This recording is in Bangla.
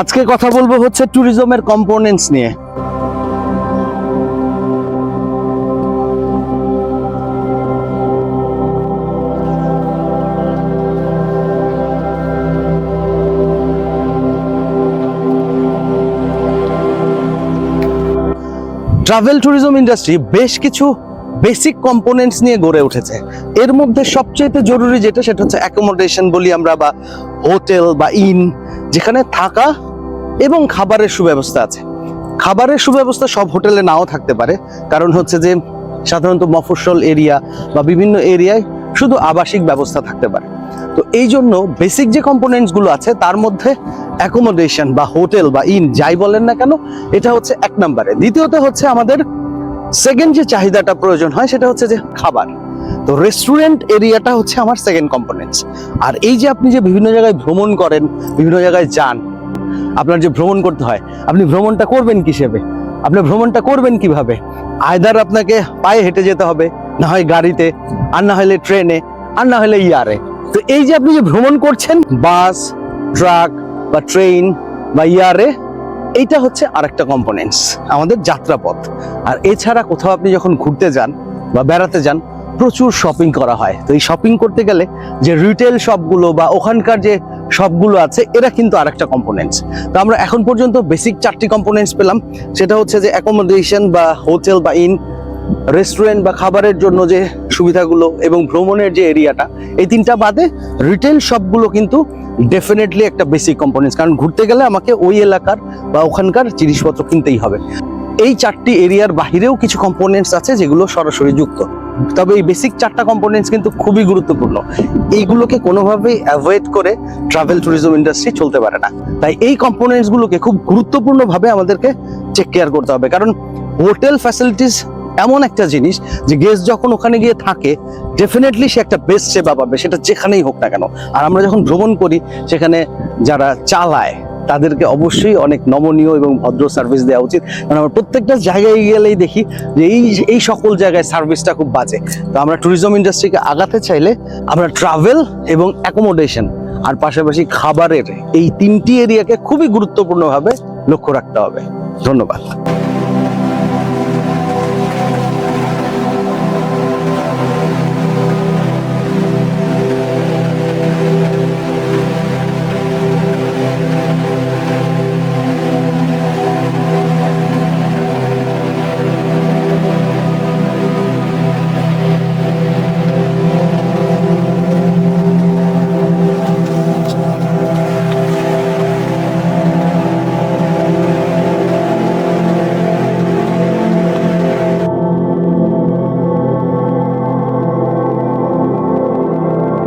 আজকে কথা বলব হচ্ছে ট্যুরিজমের কম্পোনেন্টস নিয়ে। ট্রাভেল ট্যুরিজম ইন্ডাস্ট্রি বেশ কিছু বেসিক কম্পোনেন্টস নিয়ে গড়ে উঠেছে। এর মধ্যে সবচেয়ে জরুরি যেটা, সেটা হচ্ছে অ্যাকোমোডেশন বলি আমরা, বা হোটেল বা ইন যেখানে থাকা এবং খাবারের সুব্যবস্থা আছে। খাবারের সুব্যবস্থা সব হোটেলে নাও থাকতে পারে। কারণ হচ্ছে যে, সাধারণত মফস্বল এরিয়া বা বিভিন্ন এরিয়ায় শুধু আবাসিক ব্যবস্থা থাকতে পারে। তো এই জন্য বেসিক যে কম্পোনেন্টসগুলো আছে, তার মধ্যে অ্যাকোমোডেশন বা হোটেল বা ইন যাই বলেন না কেন, এটা হচ্ছে এক নম্বরে। দ্বিতীয়ত হচ্ছে আমাদের সেকেন্ড যে চাহিদাটা প্রয়োজন হয়, সেটা হচ্ছে যে খাবার। তো রেস্টুরেন্ট এরিয়াটা হচ্ছে আমার সেকেন্ড কম্পোনেন্টস আর এই যে আপনি যে বিভিন্ন জায়গায় ভ্রমণ করেন, বিভিন্ন জায়গায় যান, আপনার যে ভ্রমণ করতে হয়, আপনি ভ্রমণটা করবেন কিসেবে? আপনি ভ্রমণটা করবেন কীভাবে? আয়দার আপনাকে পায়ে হেঁটে যেতে হবে, না হয় গাড়িতে, আর না হলে ট্রেনে, আর না হলে ইয়ারে। তো এই যে আপনি যে ভ্রমণ করছেন, বাস, ট্রাক বা ট্রেন বা ইয়ারে, এইটা হচ্ছে আরেকটা কম্পোনেন্টস আমাদের যাত্রাপথ। আর এছাড়া কোথাও আপনি যখন ঘুরতে যান বা বেড়াতে যান প্রচুর শপিং করা হয়। তো এই শপিং করতে গেলে যে রিটেল শপগুলো বা ওখানকার যে শপগুলো আছে, এরা কিন্তু আরেকটা কম্পোনেন্টস তো আমরা এখন পর্যন্ত বেসিক চারটি কম্পোনেন্টস পেলাম। সেটা হচ্ছে যে অ্যাকোমোডেশন বা হোটেল বা ইন রেস্টুরেন্ট বা খাবারের জন্য যে সুবিধাগুলো এবং ভ্রমণের যে এরিয়াটা, এই তিনটা বাদে রিটেল শপগুলো কিন্তু ডেফিনেটলি একটা বেসিক কম্পোনেন্টস কারণ ঘুরতে গেলে আমাকে ওই এলাকার বা ওখানকার জিনিসপত্র কিনতেই হবে। এই চারটি এরিয়ার বাহিরেও কিছু কম্পোনেন্টস আছে যেগুলো সরাসরি যুক্ত। তবে এই বেসিক চারটা কম্পোনেন্টস কিন্তু খুবই গুরুত্বপূর্ণ। এইগুলোকে কোনোভাবেই অ্যাভয়েড করে ট্রাভেল ট্যুরিজম ইন্ডাস্ট্রি চলতে পারে না। তাই এই কম্পোনেন্টসগুলোকে খুব গুরুত্বপূর্ণভাবে আমাদেরকে চেক কেয়ার করতে হবে। কারণ হোটেল ফ্যাসিলিটিস এমন একটা জিনিস যে গেস্ট যখন ওখানে গিয়ে থাকে ডেফিনেটলি সে একটা বেস্ট সেবা পাবে। সেটা যেখানেই হোক না কেন। আর আমরা যখন ভ্রমণ করি, সেখানে যারা চালায় তাদেরকে অবশ্যই অনেক নমনীয় এবং ভদ্র সার্ভিস দেওয়া উচিত। কারণ আমরা প্রত্যেকটা জায়গায় গেলেই দেখি যে এই এই সকল জায়গায় সার্ভিসটা খুব বাজে। তো আমরা ট্যুরিজম ইন্ডাস্ট্রিকে আগাতে চাইলে আমরা ট্রাভেল এবং অ্যাকোমোডেশন আর পাশাপাশি খাবারের এই তিনটি এরিয়াকে খুবই গুরুত্বপূর্ণভাবে লক্ষ্য রাখতে হবে। ধন্যবাদ।